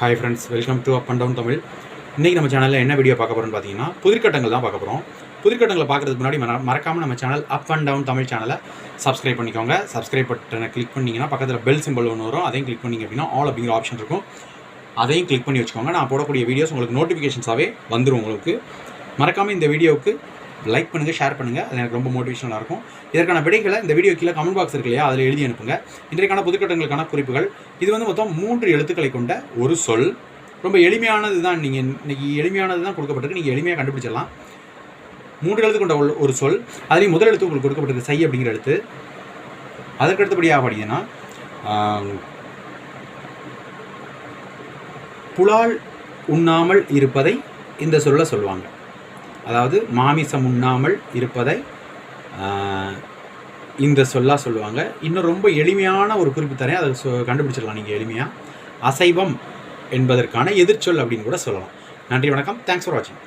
Hi friends welcome to up and down Tamil. இன்றைக்கி நம்ம சேனலில் என்ன வீடியோ பார்க்க போகிறோம்னு பார்த்தீங்கன்னா புதிர்கட்டங்கள் தான் பார்க்க போகிறோம் புதிர்கட்டங்களை பார்க்குறதுக்கு முன்னாடி மற- நம்ம channel up and down Tamil சேனலை சப்ஸ்கிரைப் பண்ணிக்கோங்க. சப்ஸ்கிரைப் பட்டனை கிளிக் பண்ணிங்கன்னா பக்கத்தில் பெல் சிம்பிள் ஒன்று வரும். அதையும் கிளிக் பண்ணிங்க அப்படின்னா ஆல் அப்படிங்கிற ஆப்ஷன் இருக்கும். அதையும் கிளிக் பண்ணி வச்சுக்கோங்க. நான் போடக்கூடிய வீடியோஸ் உங்களுக்கு நோட்டிஃபிகேஷன்ஸாகவே வந்துடும் உங்களுக்கு. மறக்காமல் இந்த வீடியோவுக்கு லைக் பண்ணுங்கள் ஷேர் பண்ணுங்கள் அது எனக்கு ரொம்ப மோட்டிவேஷனாக இருக்கும். இதற்கான விடைகளை இந்த வீடியோ கீழே கமெண்ட் பாக்ஸ் இருக்கு இல்லையா அதில் எழுதி அனுப்புங்க. இன்றைக்கான புதுக்கட்டங்களுக்கான குறிப்புகள். இது வந்து மொத்தம் மூன்று எழுத்துக்களை கொண்ட ஒரு சொல். ரொம்ப எளிமையானது தான் நீங்கள் இன்றைக்கி எளிமையானது தான் கொடுக்கப்பட்டிருக்கு. நீங்கள் எளிமையாக கண்டுபிடிச்சிடலாம். மூன்று எழுத்து கொண்ட ஒரு- சொல். அதுலேயும் முதல் எழுத்து உங்களுக்கு கொடுக்கப்பட்டிருக்கு சை அப்படிங்கிற எழுத்து. அதற்கு அடுத்தபடியாக பார்த்தீங்கன்னா புலால் உண்ணாமல் இருப்பதை இந்த சொல்ல சொல்லுவாங்க. அதாவது மாமிசம் உண்ணாமல் இருப்பதை இந்த சொல்லா சொல்லுவாங்க. இன்னும் ரொம்ப எளிமையான ஒரு குறிப்பு தரேன். அதை சொ கண்டுபிடிச்சிடலாம் நீங்கள் எளிமையாக அசைவம் என்பதற்கான எதிர்ச்சொல் அப்படின்னு கூட சொல்லலாம். நன்றி வணக்கம். தேங்க்ஸ் ஃபார் வாட்சிங்